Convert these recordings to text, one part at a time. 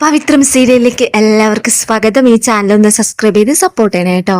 പവിത്രം സീരിയലിലേക്ക് എല്ലാവർക്കും സ്വാഗതം. ഈ ചാനൽ ഒന്ന് സബ്സ്ക്രൈബ് ചെയ്ത് സപ്പോർട്ട് ചെയ്യണേ കേട്ടോ.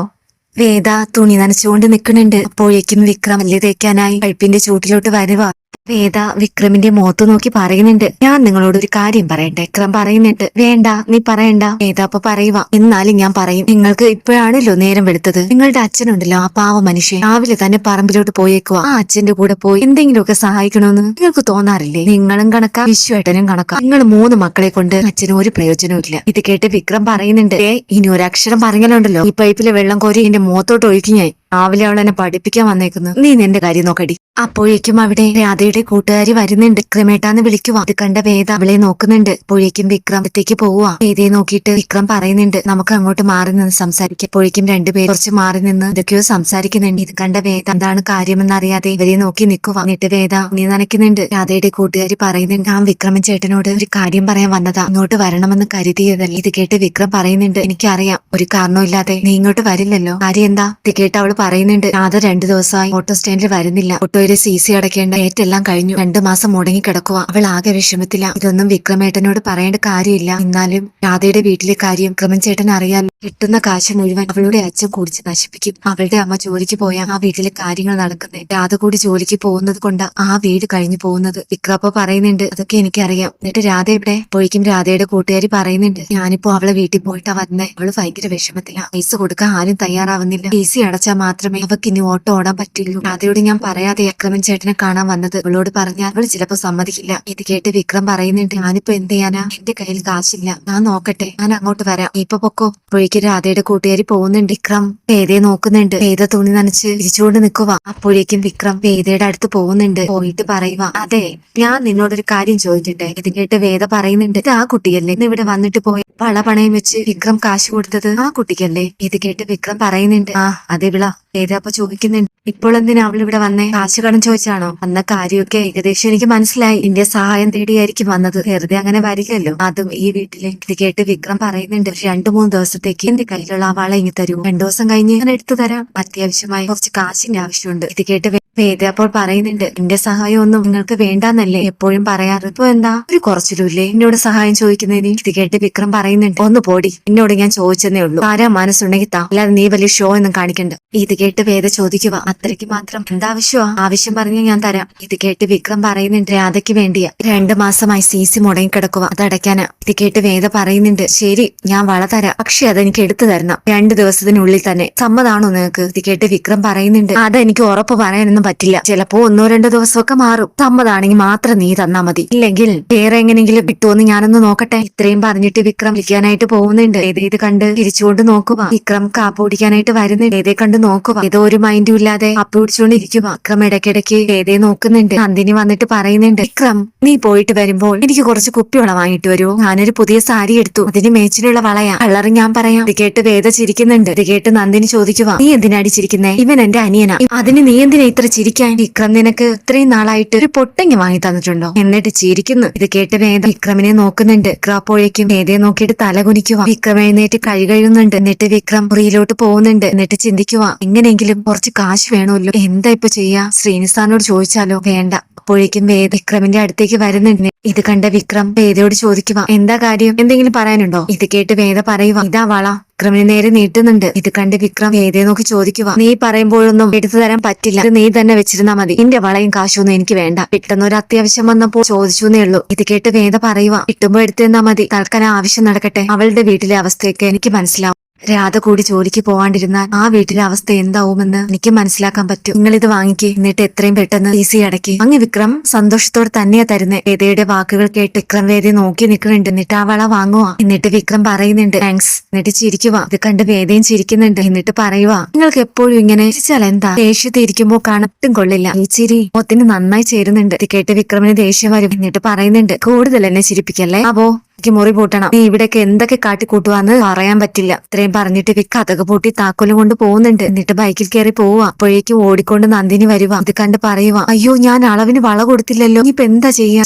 വേദ തുണി നനച്ചുകൊണ്ട് നിൽക്കുന്നുണ്ട് അപ്പോഴേക്കും വിക്രം അല്ലി തേക്കാനായി. പഴുപ്പിന്റെ ചൂട്ടിലോട്ട് വരുക വേദ വിക്രമിന്റെ മുഖത്ത് നോക്കി പറയുന്നുണ്ട്. ഞാൻ നിങ്ങളോട് ഒരു കാര്യം പറയട്ടെ. വിക്രം പറയുന്നുണ്ട്. വേണ്ട നീ പറയണ്ട. വേദ അപ്പൊ പറയുക എന്നാലും ഞാൻ പറയും. നിങ്ങൾക്ക് ഇപ്പോഴാണല്ലോ നേരം വെളുത്തത്. നിങ്ങളുടെ അച്ഛനുണ്ടല്ലോ ആ പാവ മനുഷ്യൻ രാവിലെ തന്നെ പറമ്പിലോട്ട് പോയേക്കുക ആ അച്ഛന്റെ കൂടെ പോയി എന്തെങ്കിലുമൊക്കെ സഹായിക്കണമെന്ന് നിങ്ങൾക്ക് തോന്നാറില്ലേ? നിങ്ങളും കണക്കാ വിശ്വേട്ടനും കണക്കാ. നിങ്ങൾ മൂന്ന് മക്കളെ കൊണ്ട് അച്ഛന് ഒരു പ്രയോജനവും ഇല്ല. ഇത് കേട്ട് വിക്രം പറയുന്നുണ്ട്. ഏ ഇനി ഒരക്ഷരം പറഞ്ഞാലുണ്ടല്ലോ. ഈ പൈപ്പിലെ വെള്ളം കോരി എന്റെ മുഖത്തോട്ട് ഒഴുക്കി ഞാൻ. രാവിലെ അവൾ എന്നെ പഠിപ്പിക്കാൻ വന്നേക്കുന്നു. നീ നിന്റെ കാര്യം നോക്കടി. അപ്പോഴേക്കും അവിടെ രാധയുടെ കൂട്ടുകാരി വരുന്നുണ്ട്. വിക്രമേട്ടാന്ന് വിളിക്കുക അത് കണ്ട വേദ അവളെ നോക്കുന്നുണ്ട്. അപ്പോഴേക്കും വിക്രം അടുത്തേക്ക് പോവുക വേദയെ നോക്കിയിട്ട് വിക്രം പറയുന്നുണ്ട് നമുക്ക് അങ്ങോട്ട് മാറി നിന്ന് സംസാരിക്കാം. അപ്പോഴേക്കും രണ്ടുപേർ കുറച്ച് മാറി നിന്ന് ഇതൊക്കെയോ സംസാരിക്കുന്നുണ്ട്. ഇത് കണ്ട വേദ എന്താണ് കാര്യമെന്നറിയാതെ ഇവരെ നോക്കി നിൽക്കുക എന്നിട്ട് വേദ നീ നനയ്ക്കുന്നുണ്ട്. രാധയുടെ കൂട്ടുകാരി പറയുന്നുണ്ട് ഞാൻ വിക്രമൻ ചേട്ടനോട് ഒരു കാര്യം പറയാൻ വന്നതാ. ഇങ്ങോട്ട് വരണമെന്ന് കരുതിയതല്ല? ഇത് കേട്ട് വിക്രം പറയുന്നുണ്ട് എനിക്കറിയാം. ഒരു കാരണമില്ലാതെ നീ ഇങ്ങോട്ട് വരില്ലല്ലോ. കാര്യം എന്താ? ഇത് കേട്ട് അവൾ പറയുന്നുണ്ട് രാധ രണ്ടു ദിവസമായി ഓട്ടോ സ്റ്റാൻഡിൽ വരുന്നില്ല. ഓട്ടോയിലെ സി സി അടയ്ക്കേണ്ട ഏറ്റെല്ലാം കഴിഞ്ഞു. രണ്ടു മാസം മുടങ്ങി കിടക്കുക അവൾ ആകെ വിഷമത്തില്ല ഇതൊന്നും വിക്രമേട്ടനോട് പറയേണ്ട കാര്യമില്ല. എന്നാലും രാധയുടെ വീട്ടിലെ കാര്യം വിക്രമൻചേട്ടൻ അറിയാലോ. കിട്ടുന്ന കാശ് മുഴുവൻ അവളുടെ അച്ഛൻ കുടിച്ച് നശിപ്പിക്കും. അവളുടെ അമ്മ ജോലിക്ക് പോയാൽ ആ വീട്ടിലെ കാര്യങ്ങൾ നടക്കുന്നത് രാധ കൂടി ജോലിക്ക് പോകുന്നത് കൊണ്ട് ആ വീട് കഴിഞ്ഞു പോകുന്നത്. വിക്രപ്പ പറയുന്നുണ്ട് അതൊക്കെ എനിക്കറിയാം. എന്നിട്ട് രാധ ഇവിടെ പോയിക്കും രാധയുടെ കൂട്ടുകാരി പറയുന്നുണ്ട് ഞാനിപ്പോ അവളെ വീട്ടിൽ പോയിട്ടാ വന്നേ. അവൾ ഭയങ്കര വിഷമത്തില്ല പൈസ കൊടുക്കാൻ ആരും തയ്യാറാവുന്നില്ല. പി സി അടച്ചാൽ മാത്രമേ അവക്ക് ഇനി ഓട്ടോ ഓടാൻ പറ്റുള്ളൂ. രാധയോട് ഞാൻ പറയാതെ അക്രമൻ ചേട്ടനെ കാണാൻ വന്നത് അവളോട് പറഞ്ഞാൽ അവൾ ചിലപ്പോ സമ്മതിക്കില്ല. ഇത് കേട്ട് വിക്രം പറയുന്നുണ്ട് ഞാനിപ്പോ എന്ത് ചെയ്യാനാ? എന്റെ കയ്യിൽ കാശില്ല. ഞാൻ നോക്കട്ടെ. ഞാൻ അങ്ങോട്ട് വരാം. ഇപ്പൊ പൊക്കോ. പുഴയ്ക്ക് രാധയുടെ കൂട്ടുകാരി പോകുന്നുണ്ട്. വിക്രം പേദയെ നോക്കുന്നുണ്ട്. പേദ തുണി നനച്ച് തിരിച്ചുകൊണ്ട് നിൽക്കുക അപ്പോഴേക്കും വിക്രം വേദയുടെ അടുത്ത് പോകുന്നുണ്ട്. പോയിട്ട് പറയുക അതെ ഞാൻ നിന്നോടൊരു കാര്യം ചോദിച്ചിട്ടെ ഇത് കേട്ട് വേദ പറയുന്നുണ്ട് ഇത് ആ കുട്ടിയല്ലേ? ഇന്ന് ഇവിടെ വന്നിട്ട് പോയി വള പണയം വെച്ച് വിക്രം കാശ് കൊടുത്തത് ആ കുട്ടിക്കല്ലേ? ഇത് കേട്ട് വിക്രം പറയുന്നുണ്ട് ആ അതെ വിള. അപ്പൊ ചോദിക്കുന്നുണ്ട് ഇപ്പോൾ എന്തിനാ അവൾ ഇവിടെ വന്നേ? കാശ് കടം ചോദിച്ചാണോ? അന്ന കാര്യമൊക്കെ ഏകദേശം എനിക്ക് മനസ്സിലായി. ഇന്ത്യ സഹായം തേടിയായിരിക്കും വന്നത്. വെറുതെ അങ്ങനെ വരില്ലല്ലോ അതും ഈ വീട്ടിലെ ഇത് കേട്ട് വിക്രം പറയുന്നുണ്ട്. രണ്ടു മൂന്ന് ദിവസത്തേക്ക് എന്റെ കയ്യിലുള്ള ആ വള ഇങ്ങി തരൂ. രണ്ടു ദിവസം കഴിഞ്ഞ് ഞാൻ എടുത്തു തരാം. അത്യാവശ്യമായി കുറച്ച് കാശിന്റെ ആവശ്യമുണ്ട്. ഇത് കേട്ട് വേദ അപ്പോൾ പറയുന്നുണ്ട് എന്റെ സഹായം ഒന്നും നിങ്ങൾക്ക് വേണ്ടാന്നല്ലേ? എപ്പോഴും പറയാറ്. ഇപ്പൊ എന്താ? ഒരു കുറച്ചിലൂല്ലേ എന്നോട് സഹായം ചോദിക്കുന്നതിന്? ഇത് കേട്ട് വിക്രം പറയുന്നുണ്ട് ഒന്ന് പോടി എന്നോട് ഞാൻ ചോദിച്ചെന്നേ ഉള്ളൂ. ആരാ മനസ്സുണ്ടെങ്കിൽ താ അല്ലാതെ നീ വലിയ ഷോ ഒന്നും കാണിക്കണ്ട. ഇത് കേട്ട് വേദ ചോദിക്കുക അത്രയ്ക്ക് മാത്രം എന്താവശ്യമാ ആവശ്യം പറഞ്ഞാൽ ഞാൻ തരാം. ഇത് കേട്ട് വിക്രം പറയുന്നുണ്ട് രാധയ്ക്ക് വേണ്ടിയാ. രണ്ടു മാസമായി സി സി മുടങ്ങി കിടക്കുക അത് അടയ്ക്കാനാ. ഇത് കേട്ട് വേദ പറയുന്നുണ്ട് ശരി ഞാൻ വള തരാം. പക്ഷെ അതെനിക്ക് എടുത്തു തരണം. രണ്ടു ദിവസത്തിനുള്ളിൽ തന്നെ സമ്മതാണോ നിങ്ങൾക്ക്? ഇത് കേട്ട് വിക്രം പറയുന്നുണ്ട് അതെനിക്ക് ഉറപ്പ് പറയാനൊന്നും പറ്റില്ല. ചിലപ്പോ ഒന്നോ രണ്ടോ ദിവസമൊക്കെ മാറും. സമ്മതാണെങ്കിൽ മാത്രം നീ തന്നാ മതി. ഇല്ലെങ്കിൽ വേറെ എങ്ങനെങ്കിലും കിട്ടുമെന്ന് ഞാനൊന്ന് നോക്കട്ടെ. ഇത്രയും പറഞ്ഞിട്ട് വിക്രം വിളിക്കാനായിട്ട് പോകുന്നുണ്ട്. ഏതേ ഇത് കണ്ട് തിരിച്ചുകൊണ്ട് നോക്കുക. വിക്രം കാപ്പ് കുടിക്കാനായിട്ട് വരുന്നുണ്ട്. ഏതേ കണ്ട് നോക്കുക. ഏതോ ഒരു മൈൻഡും ഇല്ലാതെ അപ്പ് പിടിച്ചുകൊണ്ടിരിക്കുക. വിക്രം ഇടയ്ക്കിടയ്ക്ക് ഏതേ നോക്കുന്നുണ്ട്. നന്ദിനി വന്നിട്ട് പറയുന്നുണ്ട് വിക്രം നീ പോയിട്ട് വരുമ്പോൾ എനിക്ക് കുറച്ച് കുപ്പിവള വാങ്ങിട്ട് വരുമോ ഞാനൊരു പുതിയ സാരി എടുത്തു. അതിന് മേച്ചിലുള്ള വളയാ. കളറ് ഞാൻ പറയാം. ഇത് കേട്ട് വേദ ചിരിക്കുന്നുണ്ട്. ഇത് കേട്ട് നന്ദിനി ചോദിക്കുക നീ എന്തിനാടി ചിരിക്കുന്നേ? ഇവൻ എന്റെ അനിയനാ. അതിന് നീ എന്തിനാ ഇത്ര ചിരിക്കാൻ വിക്രം നിനക്ക് ഇത്രയും നാളായിട്ട് ഒരു പൊട്ടങ്ങി വാങ്ങി തന്നിട്ടുണ്ടോ? എന്നിട്ട് ചിരിക്കുന്നു. ഇത് കേട്ട് വേദ വിക്രമിനെ നോക്കുന്നുണ്ട്. വിക്രം അപ്പോഴേക്കും വേദയെ നോക്കിയിട്ട് തല കുനിക്കുക. വിക്രം എഴുന്നേറ്റ് കൈ കഴുകുന്നുണ്ട്. എന്നിട്ട് വിക്രം മുറിയിലോട്ട് പോകുന്നുണ്ട്. എന്നിട്ട് ചിന്തിക്കുക എങ്ങനെയെങ്കിലും കുറച്ച് കാശ് വേണമല്ലോ. എന്താ ഇപ്പൊ ചെയ്യാ? ശ്രീനിസ്ഥാനോട് ചോദിച്ചാലോ? വേണ്ട. അപ്പോഴേക്കും വേദ വിക്രമിന്റെ അടുത്തേക്ക് വരുന്നുണ്ട്. ഇത് കണ്ട വിക്രം വേദയോട് ചോദിക്കുക എന്താ കാര്യം? എന്തെങ്കിലും പറയാനുണ്ടോ? ഇത് കേട്ട് വേദ പറയുക ഇതാ വള. വിക്രമിന് നേരെ നീട്ടുന്നുണ്ട്. ഇത് കണ്ട് വിക്രം ഏതേ നോക്കി ചോദിക്കുക നീ പറയുമ്പോഴൊന്നും എടുത്തു തരാൻ പറ്റില്ല. ഇത് നീ തന്നെ വെച്ചിരുന്നാ മതി. നിന്റെ വളയും കാശൊന്നും എനിക്ക് വേണ്ട. പെട്ടെന്ന് ഒരു അത്യാവശ്യം വന്നപ്പോൾ ചോദിച്ചു എന്നേ ഉള്ളൂ. ഇത് കേട്ട് വേദ പറയുക കിട്ടുമ്പോ എടുത്തു തന്നാ മതി. തൽക്കാലം ആവശ്യം നടക്കട്ടെ. അവളുടെ വീട്ടിലെ അവസ്ഥയൊക്കെ എനിക്ക് മനസ്സിലാവും. രാധ കൂടി ജോലിക്ക് പോവാണ്ടിരുന്നാൽ ആ വീട്ടിലെ അവസ്ഥ എന്താവുമെന്ന് എനിക്ക് മനസ്സിലാക്കാൻ പറ്റും. നിങ്ങൾ ഇത് വാങ്ങിക്ക്. എന്നിട്ട് എത്രയും പെട്ടെന്ന് സി സി അടക്കി. അങ്ങ് വിക്രം സന്തോഷത്തോടെ തന്നെയാ തരുന്നേ. വേദയുടെ വാക്കുകൾ കേട്ട് വിക്രം വേദയെ നോക്കി നിൽക്കുന്നുണ്ട്. എന്നിട്ട് ആ വള വാങ്ങുക എന്നിട്ട് വിക്രം പറയുന്നുണ്ട് താങ്ക്സ്. എന്നിട്ട് ചിരിക്കുക ഇത് കണ്ട് വേദയും ചിരിക്കുന്നുണ്ട്. എന്നിട്ട് പറയുക നിങ്ങൾക്ക് എപ്പോഴും ഇങ്ങനെ ചിരിച്ചാൽ എന്താ? ദേഷ്യത്തിരിക്കുമ്പോ കണത്തും കൊള്ളില്ല. ഈ ചിരി മൊത്തിന് നന്നായി ചേരുന്നുണ്ട്. ഇത് കേട്ട് വിക്രമിന് ദേഷ്യം വരും. എന്നിട്ട് പറയുന്നുണ്ട് കൂടുതൽ എന്നെ ചിരിപ്പിക്കല്ലേ? അപ്പോ എനിക്ക് മുറി പൂട്ടണം. നീ ഇവിടെയൊക്കെ എന്തൊക്കെ കാട്ടിക്കൂട്ടുവാന്ന് പറയാൻ പറ്റില്ല. ഇത്രയും പറഞ്ഞിട്ട് വിക്ക് കഥക പൂട്ടി താക്കോലും കൊണ്ട് പോകുന്നുണ്ട്. എന്നിട്ട് ബൈക്കിൽ കയറി പോവാ. അപ്പോഴേക്കും ഓടിക്കൊണ്ട് നന്ദിനി വരുവാ. ഇത് കണ്ട് പറയുക അയ്യോ ഞാൻ അളവിന് വള കൊടുത്തില്ലല്ലോ. ഇനിയിപ്പൊ എന്താ ചെയ്യാ?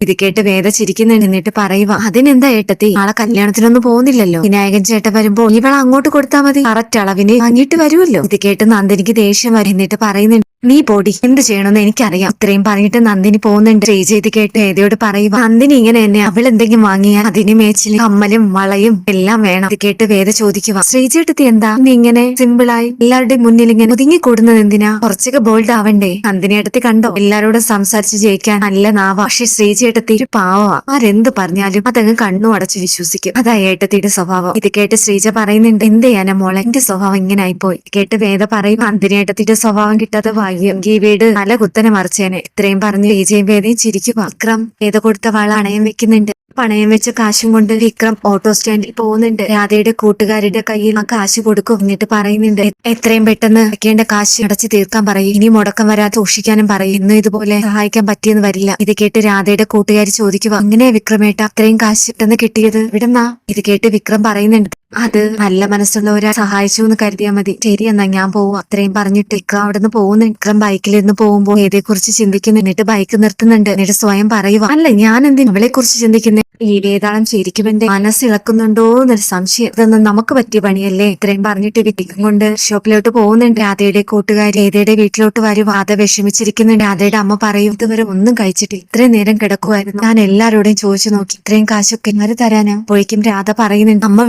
ഇത് കേട്ട് വേദ ചിരിക്കുന്നുണ്ട്. എന്നിട്ട് പറയുക അതിനെന്താ ഏട്ടത്തി? ആളെ കല്യാണത്തിനൊന്നും പോകുന്നില്ലല്ലോ. വിനായകൻ ചേട്ടൻ വരുമ്പോൾ ഇവളെ അങ്ങോട്ട് കൊടുത്താൽ മതി. കറക്റ്റ് അളവിന് വാങ്ങിയിട്ട് വരുമല്ലോ. ഇത് കേട്ട് നന്ദിനിക്ക് ദേഷ്യം വരും. എന്നിട്ട് പറയുന്നുണ്ട് നീ പോടി എന്ത് ചെയ്യണമെന്ന് എനിക്കറിയാം. ഇത്രയും പറഞ്ഞിട്ട് നന്ദിനി പോകുന്നുണ്ട്. സ്റ്റേ ചെയ്ത് കേട്ട് ഏതയോട് പറയുക നന്ദിനി ഇങ്ങനെ തന്നെ അവൾ എന്തെങ്കിലും വാങ്ങിയാൽ അതിന് മേച്ചിൽ കമ്മലും വളയും എല്ലാം വേണം. കേട്ട് വേദ ചോദിക്കുക ശ്രീജേട്ടത്തി എന്താ? നീ ഇങ്ങനെ സിമ്പിളായി എല്ലാവരുടെയും മുന്നിൽ ഇങ്ങനെ ഒതുങ്ങി കൂടുന്നത് എന്തിനാ? കുറച്ചൊക്കെ ബോൾഡ് ആവണ്ടേ? നന്ദിനി എടുത്ത് കണ്ടോ എല്ലാരോടും സംസാരിച്ച് ജയിക്കാൻ നല്ല നാവ. പക്ഷെ ശ്രീജേട്ടത്തി ഒരു പാവ ആരെന്ത് പറഞ്ഞാലും അതങ്ങ് കണ്ണു അടച്ച് വിശ്വസിക്കും. അതാ ഏട്ടത്തിയുടെ സ്വഭാവം. ഇത് കേട്ട് ശ്രീജ പറയുന്നുണ്ട് എന്ത് ചെയ്യാനാ മോളെ? എന്റെ സ്വഭാവം ഇങ്ങനെ ആയിപ്പോയി. കേട്ട് വേദ പറയും നന്ദിനി ഏട്ടത്തിന്റെ സ്വഭാവം കിട്ടാത്ത ഭാഗ്യം. ഈ വീട് നല്ല കുത്തനെ മറിച്ചേനെ. ഇത്രയും പറഞ്ഞ് വിജയം വേദയും ചിരിക്കുക വിക്രം ഏത് കൊടുത്ത വള അണയം വെക്കുന്നുണ്ട്. പണയം വെച്ച കാശും കൊണ്ട് വിക്രം ഓട്ടോ സ്റ്റാൻഡിൽ പോകുന്നുണ്ട്. രാധയുടെ കൂട്ടുകാരുടെ കയ്യിൽ ആ കാശ് കൊടുക്കും എന്നിട്ട് പറയുന്നുണ്ട് എത്രയും പെട്ടെന്ന് വെക്കേണ്ട കാശ് അടച്ചു തീർക്കാൻ പറയും. ഇനി മുടക്കം വരാതെ സൂക്ഷിക്കാനും പറയും. ഇന്നും ഇതുപോലെ സഹായിക്കാൻ പറ്റിയെന്ന് വരില്ല. ഇത് കേട്ട് രാധയുടെ കൂട്ടുകാർ ചോദിക്കുക അങ്ങനെ വിക്രമേട്ട അത്രയും കാശ് പെട്ടെന്ന് കിട്ടിയത്? ഇവിടെന്നാ ഇത് കേട്ട് വിക്രം പറയുന്നുണ്ട് അത് നല്ല മനസ്സുള്ള ഒരാൾ സഹായിച്ചു എന്ന് കരുതിയാൽ മതി. ശരി എന്നാ ഞാൻ പോവും. അത്രയും പറഞ്ഞിട്ട് വിക്രം അവിടെ നിന്ന് പോകുന്നു വിക്രം ബൈക്കിലിരുന്ന് പോകുമ്പോൾ ഏതെ കുറിച്ച് ചിന്തിക്കുന്നു ബൈക്ക് നിർത്തുന്നുണ്ട്. എന്നിട്ട് സ്വയം പറയുക അല്ല ഞാൻ എന്തിനു അവളെ കുറിച്ച് ചിന്തിക്കുന്നേ? ഈ വേതാളം ശരിക്കും എന്റെ മനസ്സിളക്കുന്നുണ്ടോ എന്നൊരു സംശയം. ഇതൊന്നും നമുക്ക് പറ്റിയ പണിയല്ലേ? ഇത്രയും പറഞ്ഞിട്ട് വിത്തിക്കും കൊണ്ട് ഷോപ്പിലോട്ട് പോകുന്നുണ്ട്. രാധയുടെ കൂട്ടുകാരി ഏതയുടെ വീട്ടിലോട്ട് വരും രാധ വിഷമിച്ചിരിക്കുന്നുണ്ട്. രാധയുടെ അമ്മ പറയും ഇതുവരെ ഒന്നും കഴിച്ചിട്ട് ഇത്രയും നേരം കിടക്കുമായിരുന്നു ഞാൻ എല്ലാവരോടും ചോദിച്ചു നോക്കി. ഇത്രയും കാശൊക്കെ ഇങ്ങനെ തരാനാ? പോയിക്കും രാധ പറയുന്നുണ്ട് അമ്മ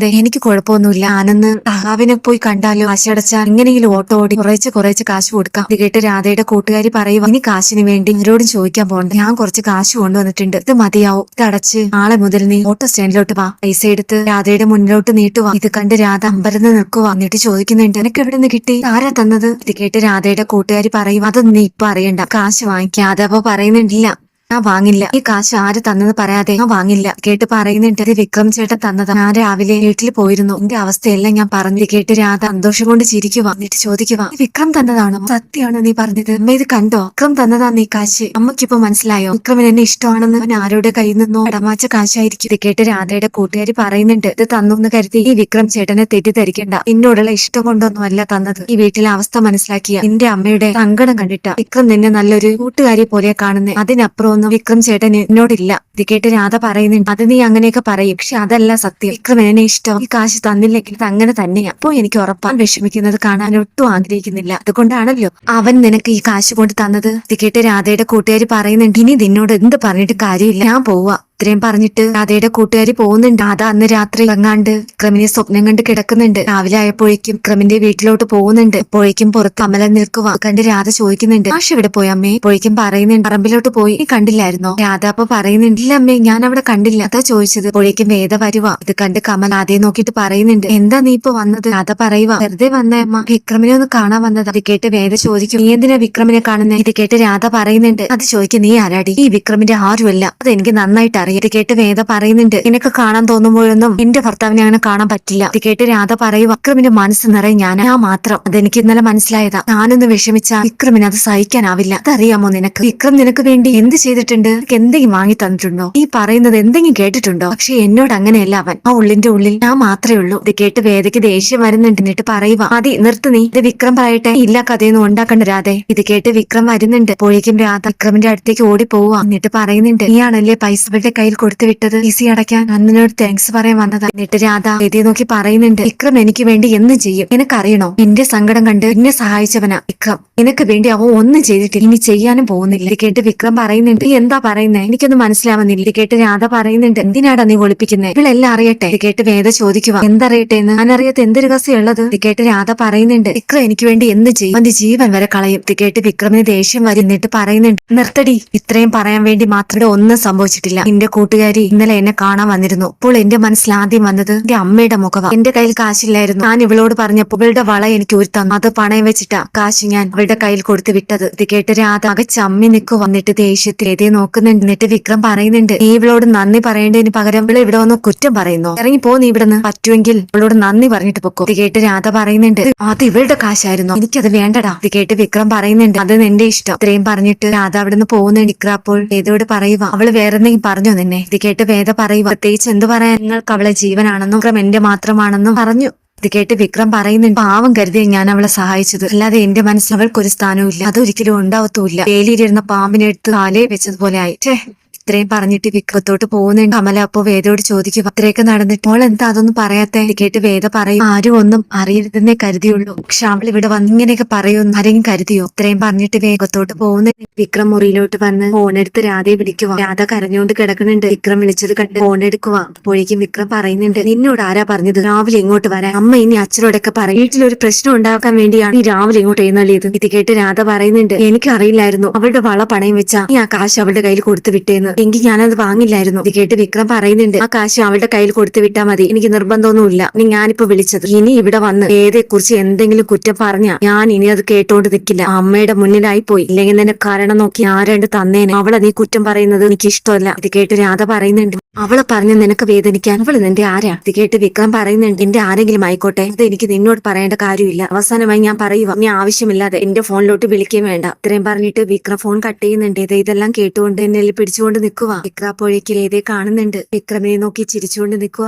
വിഷമിക്കാതെ എനിക്ക് കുഴപ്പമൊന്നുമില്ല. ആനന്ന് സഹാവിനെ പോയി കണ്ടാലോ? കാശടച്ചാൽ എങ്ങനെയെങ്കിലും ഓട്ടോ ഓടി കുറേച്ച് കുറേച്ച് കാശ് കൊടുക്കാം. ഇത് കേട്ട് രാധയുടെ കൂട്ടുകാരി പറയുക ഇനി കാശിന് വേണ്ടി ആരോടും ചോദിക്കാൻ പോകണ്ട ഞാൻ കുറച്ച് കാശ് കൊണ്ടുവന്നിട്ടുണ്ട്. ഇത് മതിയാവും. ഇത് അടച്ച്. നാളെ മുതൽ നീ ഓട്ടോ സ്റ്റാൻഡിലോട്ട് വാ. പൈസ എടുത്ത് രാധയുടെ മുന്നിലോട്ട് നീട്ടുവാ. ഇത് കണ്ട് രാധ അമ്പരന്ന് നിൽക്കുക എന്നിട്ട് ചോദിക്കുന്നുണ്ട് നിനക്ക് എവിടെ നിന്ന് കിട്ടി? ആരാ തന്നത്? ഇത് കേട്ട് രാധയുടെ കൂട്ടുകാരി പറയും അതൊന്നും നീ ഇപ്പൊ അറിയണ്ട. കാശ് വാങ്ങിക്കാതെ. അപ്പൊ പറയുന്നുണ്ടില്ല ഞാൻ വാങ്ങില്ല. ഈ കാശ് ആര് തന്നെന്ന് പറയാതെ ഞാൻ വാങ്ങില്ല. കേട്ട് പറയുന്നുണ്ട് അത് വിക്രം ചേട്ടൻ തന്നത്. ഞാൻ രാവിലെ വീട്ടിൽ പോയിരുന്നു. എന്റെ അവസ്ഥയെല്ലാം ഞാൻ പറഞ്ഞു. കേട്ട് രാധ സന്തോഷം കൊണ്ട് ചിരിക്കുക എന്നിട്ട് ചോദിക്കുക വിക്രം തന്നതാണോ? സത്യമാണ് നീ പറഞ്ഞത്. അമ്മ ഇത് കണ്ടോ? വിക്രം തന്നതാ നീ കാശ്. അമ്മക്കിപ്പോ മനസ്സിലായോ? വിക്രമിന് എന്നെ ഇഷ്ടമാണെന്ന് അവൻ ആരുടെ കയ്യിൽ നിന്നോ അടമാച്ച കാശായിരിക്കും. ഇത് കേട്ട് രാധയുടെ കൂട്ടുകാരി പറയുന്നുണ്ട്. ഇത് തന്നു എന്ന് കരുതി ഈ വിക്രം ചേട്ടനെ തെറ്റിദ്ധരിക്കണ്ട. എന്നോടുള്ള ഇഷ്ടം കൊണ്ടൊന്നും അല്ല തന്നത്. ഈ വീട്ടിലെ അവസ്ഥ മനസ്സിലാക്കിയ എന്റെ അമ്മയുടെ സങ്കടം കണ്ടിട്ട വിക്രം നിന്നെ നല്ലൊരു കൂട്ടുകാരി പോലെ കാണുന്നേ. അതിനപ്പുറം ഒന്നും വിക്രം ചേട്ടൻ എന്നോടില്ല. ഇത് കേട്ട് രാധ പറയുന്നുണ്ട്. അത് നീ അങ്ങനെയൊക്കെ പറയും. പക്ഷെ അതല്ല സത്യം. വിക്രം എന്നെ ഇഷ്ടം. ഈ കാശ് തന്നില്ലെങ്കിൽ അങ്ങനെ തന്നെയാ. അപ്പോ എനിക്ക് ഉറപ്പാൻ വിഷമിക്കുന്നത്. കാണാൻ ഒട്ടും ആഗ്രഹിക്കുന്നില്ല. അതുകൊണ്ടാണല്ലോ അവൻ നിനക്ക് ഈ കാശ് കൊണ്ട് തന്നത്. ഇത് കേട്ട് രാധയുടെ കൂട്ടുകാർ പറയുന്നുണ്ട്. ഇനി നിന്നോട് എന്ത് പറഞ്ഞിട്ട് കാര്യമില്ല. ഞാൻ പോവാ. ഇത്രയും പറഞ്ഞിട്ട് രാധയുടെ കൂട്ടുകാരി പോകുന്നുണ്ട്. രാധ അന്ന് രാത്രി ഇറങ്ങാണ്ട് ക്രമിനെ സ്വപ്നം കണ്ട് കിടക്കുന്നുണ്ട്. രാവിലെ ആയപ്പോഴേക്കും ക്രമിന്റെ വീട്ടിലോട്ട് പോകുന്നുണ്ട്. അപ്പോഴേക്കും പുറത്ത് അമല നിൽക്കുക കണ്ട് രാധ ചോദിക്കുന്നുണ്ട് ആഷ് ഇവിടെ പോയി അമ്മേ? അപ്പോഴേക്കും പറയുന്നുണ്ട് പറമ്പിലോട്ട് പോയി. കണ്ടില്ലായിരുന്നോ? രാധ അപ്പൊ പറയുന്നുണ്ട് ഇല്ല അമ്മേ ഞാൻ അവിടെ കണ്ടില്ല. അതാ ചോദിച്ചത്. അപ്പോഴേക്കും വേദ വരുവ. ഇത് കണ്ട് കമൽ രാധയെ നോക്കിയിട്ട് പറയുന്നുണ്ട് എന്താ നീ ഇപ്പൊ വന്നത്? രാധ പറയുക വെറുതെ വന്ന അമ്മ. വിക്രമിനെ ഒന്ന് കാണാൻ വന്നത്. അത് കേട്ട് വേദ ചോദിക്കും നീ എന്തിനാ വിക്രമിനെ കാണുന്നത് ഇത് കേട്ട് രാധ പറയുന്നുണ്ട് അത് ചോദിക്കും നീ ആരാടി? ഈ വിക്രമിന്റെ ആരുമല്ല. അത് എനിക്ക് നന്നായിട്ട് ഇത് കേട്ട് വേദ പറയുന്നുണ്ട്. നിനക്ക് കാണാൻ തോന്നുമ്പോഴൊന്നും എന്റെ ഭർത്താവിനെ അങ്ങനെ കാണാൻ പറ്റില്ല. ഇത് കേട്ട് രാധ പറയും വിക്രമിന്റെ മനസ്സ് നിറയെ ഞാൻ ഞാൻ മാത്രം. അതെനിക്ക് ഇന്നലെ മനസ്സിലായതാ. ഞാനൊന്ന് വിഷമിച്ച വിക്രമിന് അത് സഹിക്കാനാവില്ല. അതറിയാമോ നിനക്ക്? വിക്രം നിനക്ക് വേണ്ടി എന്ത് ചെയ്തിട്ടുണ്ട്? എന്തെങ്കിലും വാങ്ങി തന്നിട്ടുണ്ടോ? ഈ പറയുന്നത് എന്തെങ്കിലും കേട്ടിട്ടുണ്ടോ? പക്ഷെ എന്നോട് അങ്ങനെയല്ല അവൻ. ആ ഉള്ളിന്റെ ഉള്ളിൽ ഞാൻ മാത്രമേ ഉള്ളൂ. ഇത് കേട്ട് വേദയ്ക്ക് ദേഷ്യം വരുന്നുണ്ട്. എന്നിട്ട് പറയുക മതി നിർത്ത് നീ. ഇത് വിക്രം പറയട്ടെ. ഇല്ല കഥയൊന്നും ഉണ്ടാക്കണ്ട രാധേ. ഇത് കേട്ട് വിക്രം വരുന്നുണ്ട്. പോയിക്കും രാധ വിക്രമിന്റെ അടുത്തേക്ക് ഓടി പോവുക എന്നിട്ട് പറയുന്നുണ്ട് നീയാണല്ലേ പൈസ കയ്യിൽ കൊടുത്തു വിട്ടത് ഈസി അടയ്ക്കാൻ അന്നിനോട് താങ്ക്സ് പറയാൻ വന്നതാ. എന്നിട്ട് രാധ വേദിയെ നോക്കി പറയുന്നുണ്ട് വിക്രം എനിക്ക് വേണ്ടി എന്ത് ചെയ്യും? നിനക്കറിയണോ? എന്റെ സങ്കടം കണ്ട് എന്നെ സഹായിച്ചവനാ വിക്രം. നിനക്ക് വേണ്ടി അവ ഒന്നും ചെയ്തിട്ടില്ല. ഇനി ചെയ്യാനും പോകുന്നില്ല. കേട്ട് വിക്രം പറയുന്നുണ്ട് നീ എന്താ പറയുന്നത് എനിക്കൊന്നും മനസ്സിലാവുന്നില്ല. കേട്ട് രാധ പറയുന്നുണ്ട് എന്തിനാടാ നീ ഒളിപ്പിക്കുന്നത് ഇവളെല്ലാം അറിയട്ടെ. കേട്ട് വേദ ചോദിക്കുക എന്തറിയട്ടെ എന്ന്? ഞാൻ അറിയാത്ത എന്ത് രസമുള്ളത് ഇത് കേട്ട് രാധ പറയുന്നുണ്ട് വിക്രം എനിക്ക് വേണ്ടി എന്ത് ചെയ്യും? അവന്റെ ജീവൻ വരെ കളയും. കേട്ട് വിക്രമിന് ദേഷ്യം വരുന്നിട്ട് പറയുന്നുണ്ട് നിർത്തടി. ഇത്രയും പറയാൻ വേണ്ടി മാത്രമേ ഒന്നും സംഭവിച്ചിട്ടില്ല. എന്റെ കൂട്ടുകാരി ഇന്നലെ എന്നെ കാണാൻ വന്നിരുന്നു. അപ്പോൾ എന്റെ മനസ്സിൽ ആദ്യം വന്നത് എന്റെ അമ്മയുടെ മുഖവ. എന്റെ കയ്യിൽ കാശില്ലായിരുന്നു. ഞാൻ ഇവളോട് പറഞ്ഞപ്പോൾ ഇവളുടെ വള എനിക്ക് ഒരു അത് പണയം വെച്ചിട്ടാ കാശ് ഞാൻ അവളുടെ കയ്യിൽ കൊടുത്തു വിട്ടത്. ഇത് കേട്ട് രാധ അകച്ച് അമ്മി നിൽക്കു വന്നിട്ട് ദേഷ്യത്തിൽ എതേ നോക്കുന്നുണ്ട്. എന്നിട്ട് വിക്രം പറയുന്നുണ്ട് നീ ഇവളോട് നന്ദി പറയേണ്ടതിന് പകരം ഇവിടെ ഇവിടെ വന്ന് കുറ്റം പറയുന്നു? ഇറങ്ങി പോ നീ ഇവിടുന്ന്. പറ്റുമെങ്കിൽ ഇവളോട് നന്ദി പറഞ്ഞിട്ട് പൊക്കോ. ഇത് കേട്ട് രാധ പറയുന്നുണ്ട് അത് ഇവളുടെ കാശായിരുന്നു? എനിക്കത് വേണ്ടടാ. ഇത് കേട്ട് വിക്രം പറയുന്നുണ്ട് അത് നിന്റെ ഇഷ്ടം. ഇത്രയും പറഞ്ഞിട്ട് രാധ അവിടുന്ന് പോകുന്ന ഇക്ര അപ്പോൾ ഏതോട് പറയുക അവൾ വേറെ എന്തെങ്കിലും പറഞ്ഞോ നിന്നെ. ഇത് കേട്ട് വേദ പറയുക പ്രത്യേകിച്ച് എന്ത് പറയാൻ? നിങ്ങൾക്ക് അവളെ ജീവനാണെന്നും വിക്രം എന്റെ മാത്രമാണെന്നും പറഞ്ഞു. ഇത് കേട്ട് വിക്രം പറയുന്നു പാവം കരുതിയ ഞാൻ അവളെ സഹായിച്ചത്. അല്ലാതെ എന്റെ മനസ്സിൽ അവൾക്കൊരു സ്ഥാനവും ഇല്ല. അതൊരിക്കലും ഉണ്ടാവത്തുമില്ല. വേലിയിലിരുന്ന പാമ്പിനെടുത്ത് കാലേ വെച്ചതുപോലെ ആയി. ഇത്രയും പറഞ്ഞിട്ട് വിക്രത്തോട്ട് പോകുന്നുണ്ട് കമല അപ്പോ വേദയോട് ചോദിക്കും അത്രയൊക്കെ നടന്നിട്ട് മോൾ എന്താ അതൊന്നും പറയാത്തെ? കേട്ട് വേദ പറയും ആരും ഒന്നും അറിയരുതെന്നേ കരുതിയുള്ളൂ. പക്ഷെ അവൾ ഇവിടെ വന്ന് ഇങ്ങനെയൊക്കെ പറയുമെന്ന് ആരെങ്കിലും കരുതിയോ? ഇത്രയും പറഞ്ഞിട്ട് വേഗത്തോട്ട് പോകുന്ന. വിക്രം മുറിയിലോട്ട് വന്ന് ഫോണെടുത്ത് രാധയെ വിളിക്കുവാ. രാധ കരഞ്ഞുകൊണ്ട് കിടക്കുന്നുണ്ട്. വിക്രം വിളിച്ചത് കണ്ട് ഫോൺ എടുക്കുക അപ്പോഴേക്കും വിക്രം പറയുന്നുണ്ട് നിന്നോട് ആരാ പറഞ്ഞത്? രാവിലെ ഇങ്ങോട്ട് വരാൻ? അമ്മ ഇനി അച്ഛനോടൊക്കെ പറയും വീട്ടിലൊരു പ്രശ്നം ഉണ്ടാക്കാൻ വേണ്ടിയാണ് ഈ രാവിലെ ഇങ്ങോട്ട് എഴുന്നള്ളിയത്. ഇത് കേട്ട് രാധ പറയുന്നുണ്ട് എനിക്കറിയില്ലായിരുന്നു. അവളുടെ വള പണയം വെച്ചാ ഈ ആ കാശ് അവളുടെ കയ്യിൽ കൊടുത്തു വിട്ടേന്ന്. എങ്കിൽ ഞാനത് വാങ്ങില്ലായിരുന്നു. ഇത് കേട്ട് വിക്രം പറയുന്നുണ്ട് ആ കാശ് അവളുടെ കയ്യിൽ കൊടുത്തു വിട്ടാ മതി. എനിക്ക് നിർബന്ധമൊന്നുമില്ല. ഇനി ഞാനിപ്പോ വിളിച്ചത്. ഇനി ഇവിടെ വന്ന് ഏതെ കുറിച്ച് എന്തെങ്കിലും കുറ്റം പറഞ്ഞ ഞാൻ ഇനി അത് കേട്ടോണ്ട് നിൽക്കില്ല അമ്മയുടെ മുന്നിലായി പോയി. ഇല്ലെങ്കിൽ നിന്നെ കാരണം നോക്കി ആരാണ്ട് തന്നേനെ. അവളെ നീ കുറ്റം പറയുന്നത്. എനിക്ക് ഇഷ്ടമല്ല ഇത് കേട്ട് രാധ പറയുന്നുണ്ട് അവളെ പറഞ്ഞ് നിനക്ക് വേദനിക്കാൻ അവൾ നിന്റെ ആരാ? ഇത് കേട്ട് വിക്രം പറയുന്നുണ്ട് എന്റെ ആരെങ്കിലും ആയിക്കോട്ടെ? അത് എനിക്ക് നിന്നോട് പറയേണ്ട കാര്യമില്ല. അവസാനമായി ഞാൻ പറയുക നീ ആവശ്യമില്ലാതെ എന്റെ ഫോണിലോട്ട് വിളിക്കുകയും വേണ്ട. ഇത്രയും പറഞ്ഞിട്ട് വിക്രം ഫോൺ കട്ട് ചെയ്യുന്നുണ്ട്. ഇത് ഇതെല്ലാം കേട്ടുകൊണ്ട് എന്നെ പിടിച്ചുകൊണ്ട് നിൽക്കുക വിക്രം അപ്പോഴേക്ക് ഏതേ കാണുന്നുണ്ട്. വിക്രമിനെ നോക്കി ചിരിച്ചുകൊണ്ട് നിൽക്കുക